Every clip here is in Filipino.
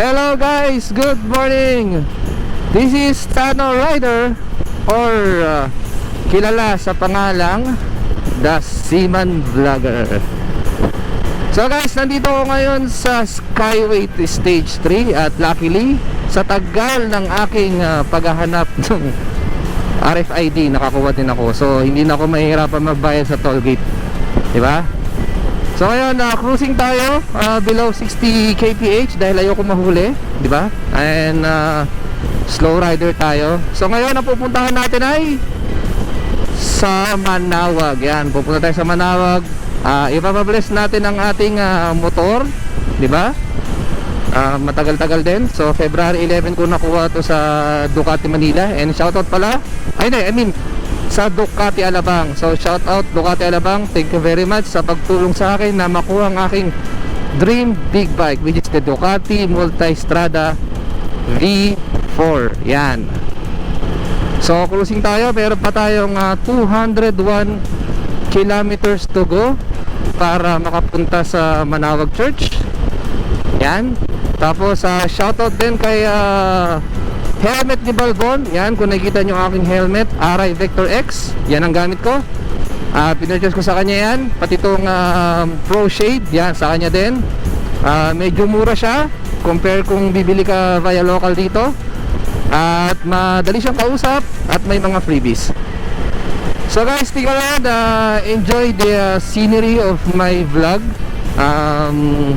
Hello guys, good morning. This is Tano Rider or uh, kilala sa pangalang The Seaman Vlogger. So guys, nandito ako ngayon sa Skyway Stage 3 at luckily sa tagal ng aking uh, paghahanap ng RFID nakakuha din ako. So hindi na ako mahihirapan magbayad sa toll gate. 'Di ba? So ngayon, uh, cruising tayo uh, below 60 kph dahil ayoko mahuli, di ba? And uh, slow rider tayo. So ngayon, ang pupuntahan natin ay sa Manawag. Yan, pupunta tayo sa Manawag. Uh, ipapabless natin ang ating uh, motor, di ba? Uh, matagal-tagal din. So February 11 ko nakuha to sa Ducati Manila. And shoutout pala. Ay, I mean, sa Ducati Alabang. So shout out Ducati Alabang. Thank you very much sa pagtulong sa akin na makuha ang aking dream big bike which is the Ducati Multistrada V4. Yan. So cruising tayo. Meron pa tayong ah, 201 kilometers to go para makapunta sa Manawag Church. Yan. Tapos uh, shoutout din kay ah, Helmet ni Balbon, yan kung nakikita nyo aking helmet RI Vector X, yan ang gamit ko. Uh, Pinurchase ko sa kanya yan. Pati itong ah, Pro Shade, yan sa kanya din. Ah, Medyo mura siya Compare kung bibili ka via local dito. At madali siyang kausap At may mga freebies. So guys, stick around uh, Enjoy the uh, scenery of my vlog. Um,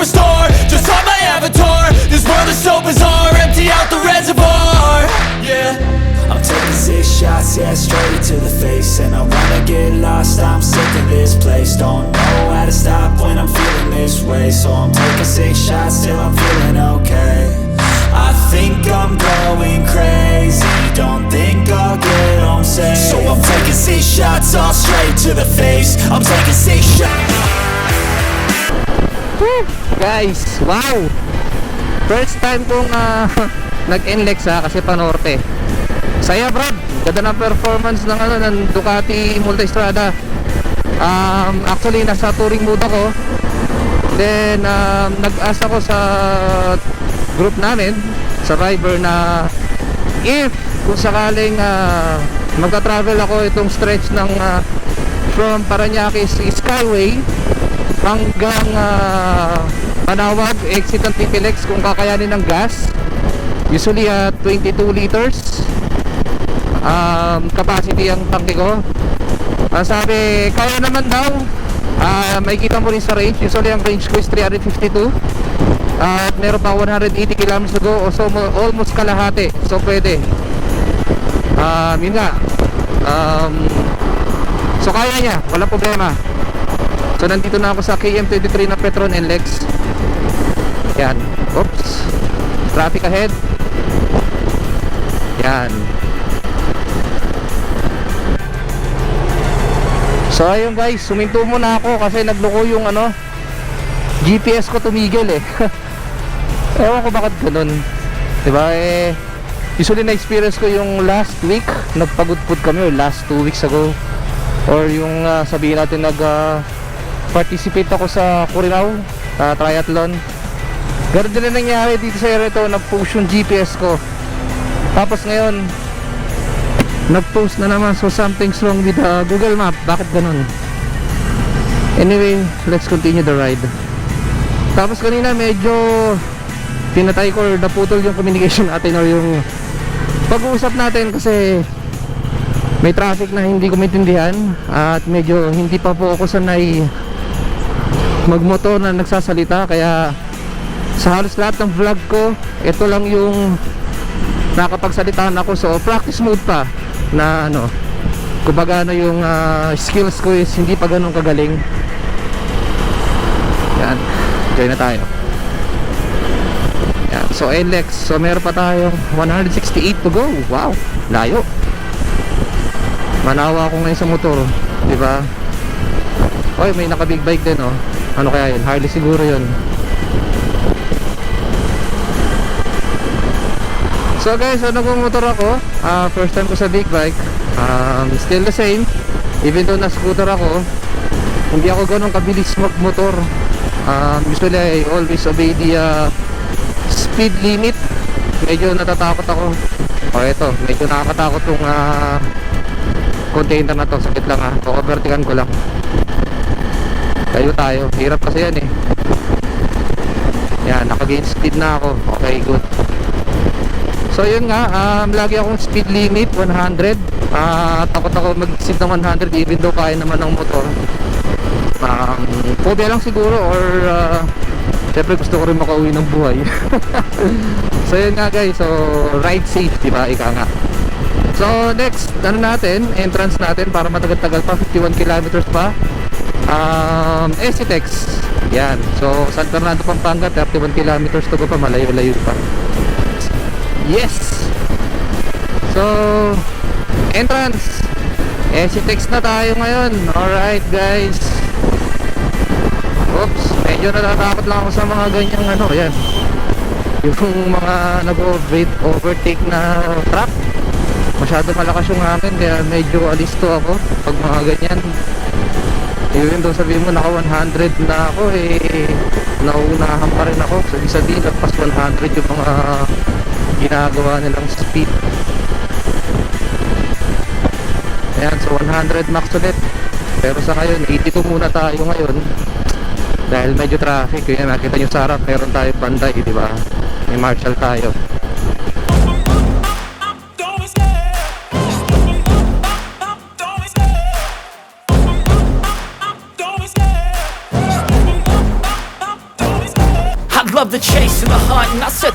superstar, just on my avatar. This world is so bizarre, empty out the reservoir. Yeah. I'm taking six shots, yeah, straight to the face. And I wanna get lost, I'm sick of this place. Don't know how to stop when I'm feeling this way. So I'm taking six shots till I'm feeling okay. I think I'm going crazy. Don't think I'll get home safe. So I'm taking six shots all straight to the face. I'm taking six shots! Guys, wow! First time kong uh, nag-NLEX ha, kasi panorte. Saya Brad, ganda ng performance ng ano ng Ducati Multistrada. Um, actually nasa touring mode ako. Then um, nag-ask ako sa group namin, sa Viber na if kung sakaling uh, magka-travel ako itong stretch ng uh, from Paranaque Skyway hanggang uh, Manawag, exit ng TPLX kung kakayanin ng gas. Usually uh, 22 liters um, capacity ang tangke ko. Ang sabi, kaya naman daw. Ah, may kita mo rin sa range. Usually ang range ko is 352. At meron pa 180 kilometers to. So mo- almost kalahati. So pwede. Um, yun nga. Um, so kaya niya. Walang problema. So nandito na ako sa KM23 na Petron and Lex. Yan. Oops. Traffic ahead. Yan. So ayun guys, suminto muna ako kasi nagloko yung ano GPS ko tumigil eh. Ewan ko bakit ganun. 'Di ba eh usually na experience ko yung last week nagpagudpud kami or last two weeks ago or yung ah, sabihin natin nag ah, participate ako sa Curacao ah, triathlon. Ganun din na nangyari dito sa area to, nag-push yung GPS ko. Tapos ngayon, nag-post na naman. So something's wrong with the Google Map. Bakit ganun? Anyway let's continue the ride. Tapos kanina medyo pinatay ko or naputol yung communication natin or yung pag-uusap natin kasi may traffic na hindi ko maintindihan at medyo hindi pa po ako sanay magmotor na nagsasalita. Kaya sa halos lahat ng vlog ko ito lang yung nakapagsalitaan ako. So practice mode pa na ano kumbaga ano yung ah, skills ko is hindi pa ganun kagaling. Yan enjoy na tayo. Yan so NLEX so meron pa tayong 168 to go. Wow layo. Manawa ako ngayon sa motor di ba? Oy may naka big bike din oh. Ano kaya yun? Harley siguro yun So guys, ano kung motor ako? ah first time ko sa big bike. Um, still the same. Even though na-scooter ako, hindi ako ganun kabilis mag-motor. Um, usually I always obey the ah, speed limit. Medyo natatakot ako. O eto, medyo nakakatakot tong ah, container na to. Sakit lang ha. Kukovertikan ko lang. Tayo tayo. Hirap kasi yan eh. Yan, naka-gain speed na ako. Okay, good. So yun nga, um, lagi akong speed limit 100 Ah, Takot ako mag-exceed ng 100 even though kaya naman ng motor. Um, Phobia lang siguro or uh, Siyempre gusto ko rin makauwi ng buhay. So yun nga guys, so ride safe diba, ika nga. So next, ano natin, entrance natin para matagal-tagal pa, 51 kilometers pa. Um, Esitex Yan, so San Fernando, Pampanga, 31 kilometers to go pa, malayo-layo pa Yes! So, entrance. Esitex na tayo ngayon. Alright, guys. Oops, medyo natatakot lang ako sa mga ganyang ano, yan. Yung mga nag-overtake overtake na truck. Masyado malakas yung hangin, kaya medyo alisto ako pag mga ganyan. Even though sabihin mo naka 100 na ako, eh, nauunahan pa rin ako. So, ibig sabihin, nagpas 100 yung mga ginagawa nilang speed. Ayan so 100 max ulit. Pero sa ngayon 82 muna tayo ngayon. Dahil medyo traffic yun nakita nyo sa harap meron tayo banday di ba? May marshal tayo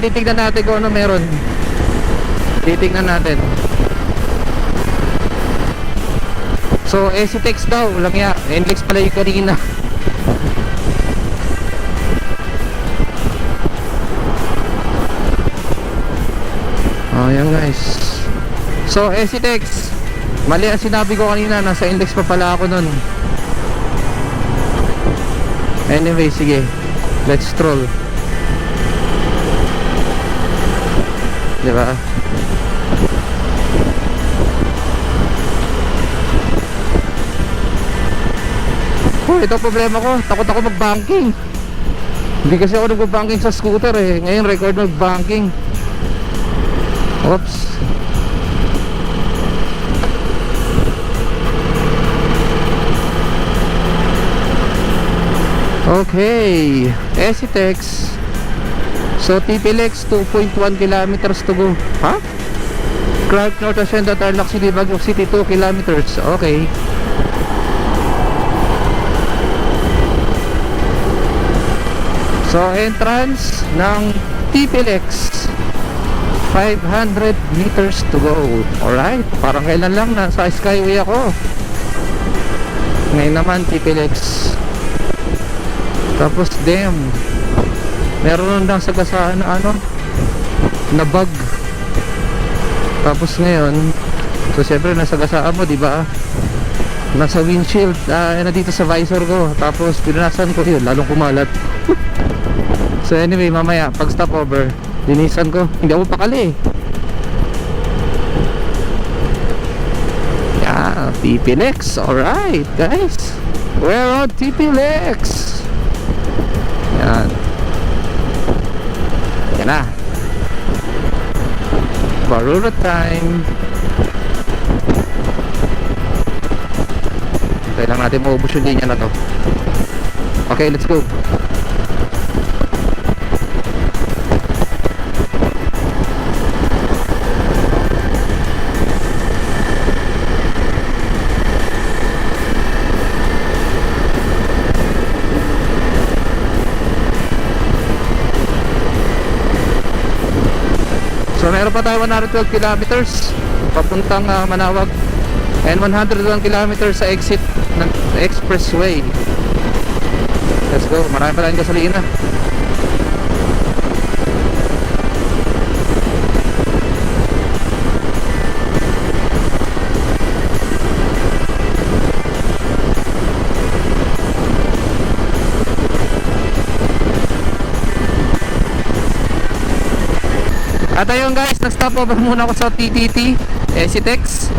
well titignan natin kung ano meron. Titignan natin. So Esitex daw. Lang ya. Pala yung kanina. Oh yan guys. So Esitex mali ang sinabi ko kanina. Nasa index pa pala ako nun. Anyway sige. Let's stroll Di ba? Oh, ito problema ko. Takot ako mag-banking. Hindi kasi ako nag-banking sa scooter eh. Ngayon record mag-banking. Oops. Okay, Esitex. So TPLX 2.1 kilometers to go. Ha? Clark North Hacienda Tarlac City, Baguio City 2 kilometers. Okay. So entrance ng TPLX 500 meters to go. Alright, parang kailan lang nasa Skyway ako. Ngayon naman TPLX. Tapos dam. Meron lang sagasaan na ano na bug. Tapos ngayon, so syempre nasagasaan mo, di ba? Nasa windshield, ah, na dito sa visor ko. Tapos pinunasan ko yun, lalong kumalat. so anyway, mamaya, pag stop over, linisan ko. Hindi ako pakali eh. Yeah, TP Lex. Alright, guys. We're on TP Lex. Yan. Yan na. Barura time. Hintay lang natin maubos yung linya na to. Okay, let's go. Meron pa tayo 112 kilometers papuntang ah, Manawag and 101 kilometers sa exit ng expressway. Let's go. Marami pa tayong gasolina. At ayun guys, nag-stop muna ako sa TTT Esitex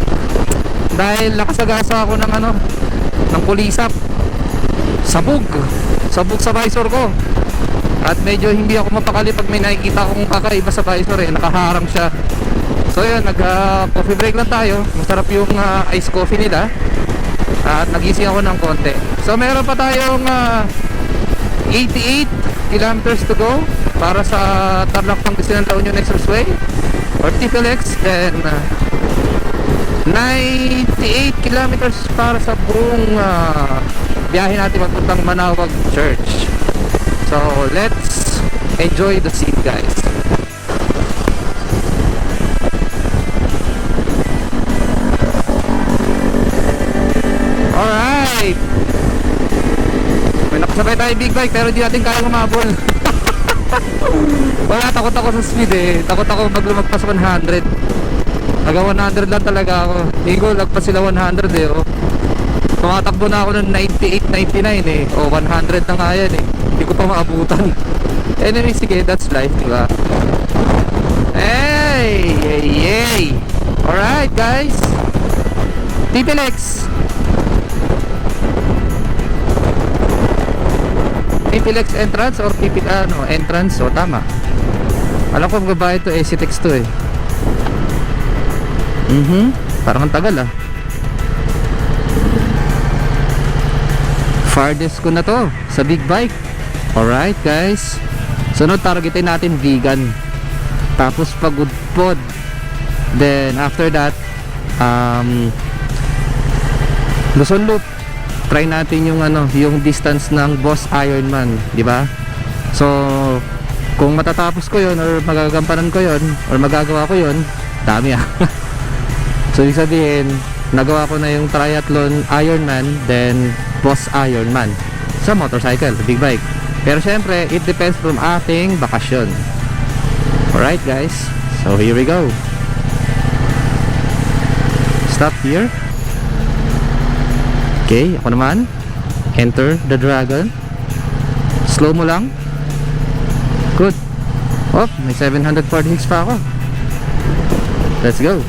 dahil nakasagasa ako ng ano ng kulisap sabog. Sabog sa visor ko. At medyo hindi ako mapakali pag may nakikita akong kakaiba sa visor eh. Nakaharang siya. So yun nag ah, coffee break lang tayo. Masarap yung ah, ice coffee nila. At nagising ako ng konti. So meron pa tayong ah, 88 kilometers to go para sa Tarlac Pangasinan La Union Expressway or TPLX then uh, 98 kilometers para sa buong uh, biyahe natin papuntang Manawag Church. So let's enjoy the scene guys. Alright nakasabay tayo big bike pero di natin kaya umabol. Wala takot ako sa speed eh. Takot ako pag lumagpas 100 Naga 100 lang talaga ako. Hindi ko lagpas sila 100 eh oh. Tumatakbo na ako ng 98, 99 eh. O 100 na nga yan eh. Hindi ko pa maabutan. Anyway sige that's life diba Hey Hey hey. Alright guys. TPLX TPLX entrance or TP ano entrance o tama alam ko magbabayad to SCTX to eh Mhm. Parang ang tagal ah. Farthest ko na to sa big bike. Alright guys. Sunod targetin natin vegan. Tapos pagod pod. Then after that um Luzon Loop. Try natin yung ano, yung distance ng Boss Ironman, di ba? So kung matatapos ko 'yon or magagampanan ko 'yon or magagawa ko 'yon, dami ah. So, ibig sabihin, nagawa ko na yung triathlon Ironman, then Boss Ironman sa motorcycle, big bike. Pero syempre, it depends from ating bakasyon. Alright guys, so here we go. Stop here. Okay, ako naman. Enter the dragon. Slow mo lang. Good. Oh, may 746 pa ako. Let's go.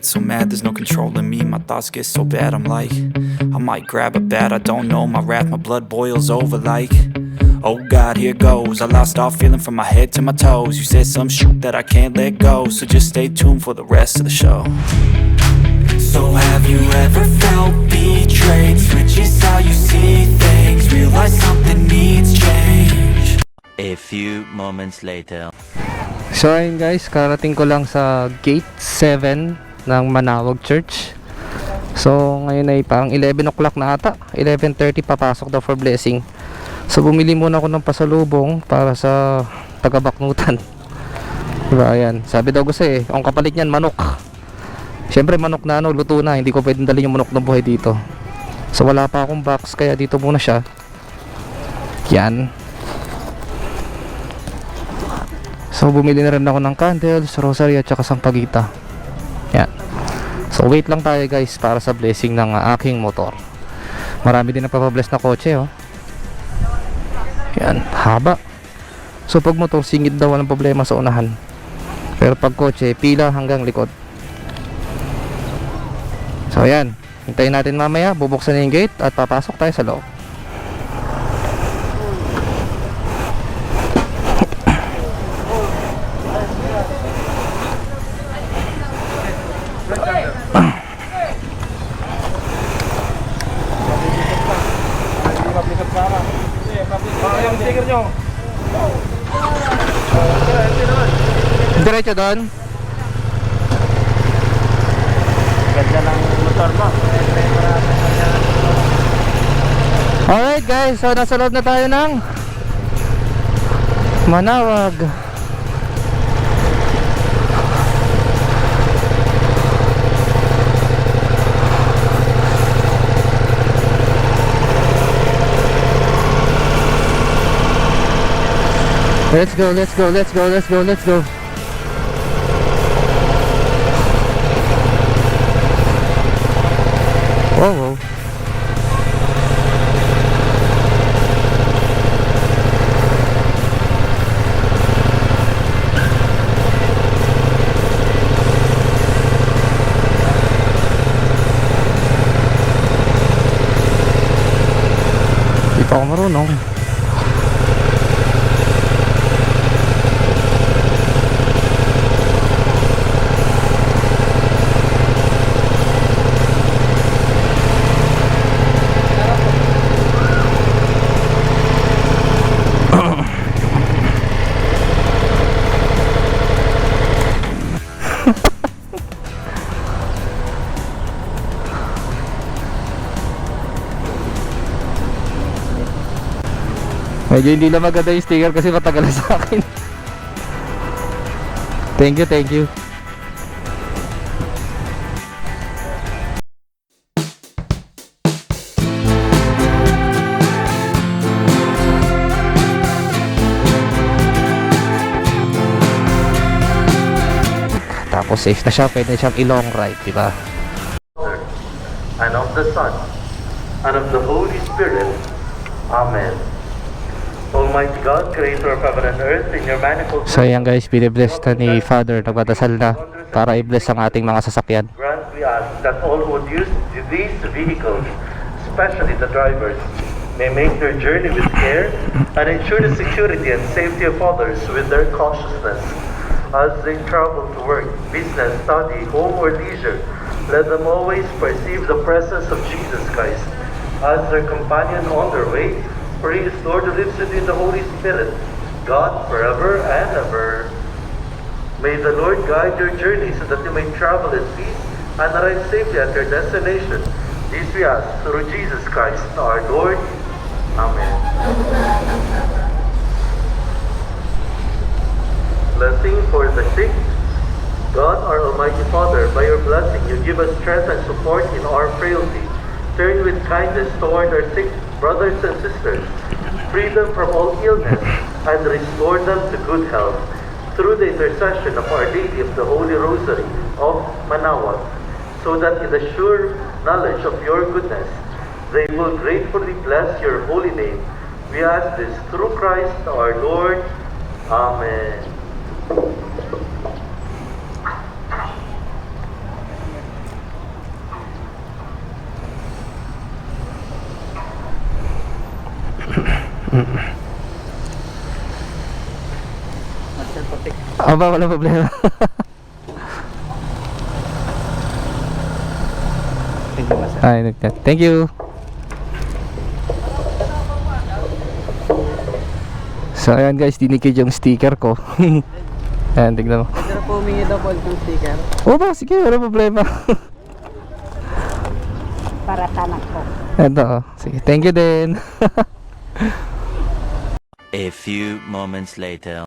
Get so mad, there's no controlling me. My thoughts get so bad, I'm like, I might grab a bat, I don't know. My wrath, my blood boils over like. Oh God, here goes. I lost all feeling from my head to my toes. You said some shit that I can't let go, so just stay tuned for the rest of the show. So have you ever felt betrayed? Switches how you see things. Realize something needs change. A few moments later. So ayun guys, karating ko lang sa gate 7 ng Manawag Church. So ngayon ay parang 11 o'clock na ata. 11.30 papasok daw for blessing. So bumili muna ako ng pasalubong para sa taga-baknutan. Diba, ayan. Sabi daw eh, ang kapalit niyan manok. Siyempre manok na ano, luto na. Hindi ko pwedeng dalhin yung manok ng buhay dito. So wala pa akong box, kaya dito muna siya. Yan. So bumili na rin ako ng candles, rosary at saka sampagita. So wait lang tayo guys para sa blessing ng uh, aking motor. Marami din napapabless na kotse oh. Yan, haba. So pag motor singit daw walang problema sa unahan. Pero pag kotse pila hanggang likod. So yan, hintayin natin mamaya, bubuksan yung gate at papasok tayo sa loob. Diretso doon. Ganda ng motor mo. Alright guys, so nasa loob na tayo ng Manawag. Let's go, let's go, let's go, let's go, let's go. Whoa, whoa. Medyo hindi na maganda yung sticker kasi matagal na sa akin. Thank you, thank you. Tapos safe na siya, pwede siyang i-long ride, di ba? and of the Son, and of the Holy Spirit. Amen. Almighty God, creator of heaven and earth, in your manifold So yan guys, binibless na ni Father, nagdadasal na para i-bless ang ating mga sasakyan. grant we ask that all who would use these vehicles, especially the drivers, may make their journey with care and ensure the security and safety of others with their cautiousness. As they travel to work, business, study, home, or leisure, let them always perceive the presence of Jesus Christ as their companion on their way. Praise Lord who lives in the Holy Spirit, God forever and ever. May the Lord guide your journey so that you may travel in peace and arrive safely at your destination. This we ask through Jesus Christ our Lord. Amen. Blessing for the sick. God, our Almighty Father, by your blessing, you give us strength and support in our frailty. Turn with kindness toward our sick brothers and sisters, free them from all illness, and restore them to good health. Through the intercession of Our Lady of the Holy Rosary of Manawas, so that in the sure knowledge of your goodness, they will gratefully bless your holy name. We ask this through Christ our Lord. Amen. Aba, wala problema. Thank you, sir. Ay, nagka- Thank you. So, ayan guys, dinikid yung sticker ko. ayan, tignan mo. Sir, po humingi daw po ng sticker. O ba, sige, wala problema. para sa anak ko. Ito, oh. sige, thank you din. A few moments later.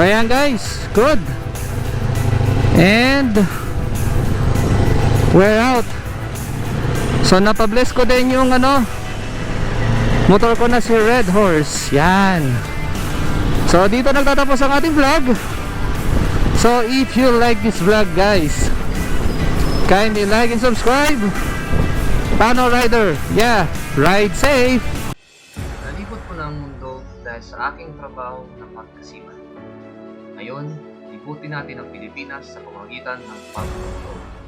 Ayan guys, good. And we're out. So napabless ko din yung ano motor ko na si Red Horse. Yan. So dito nagtatapos ang ating vlog. So if you like this vlog guys, kindly like and subscribe. Pano Rider, yeah, ride safe. Nalibot ko ang mundo dahil sa aking trabaho. Ngayon, libutin natin ang Pilipinas sa pamamagitan ng pagmumotor.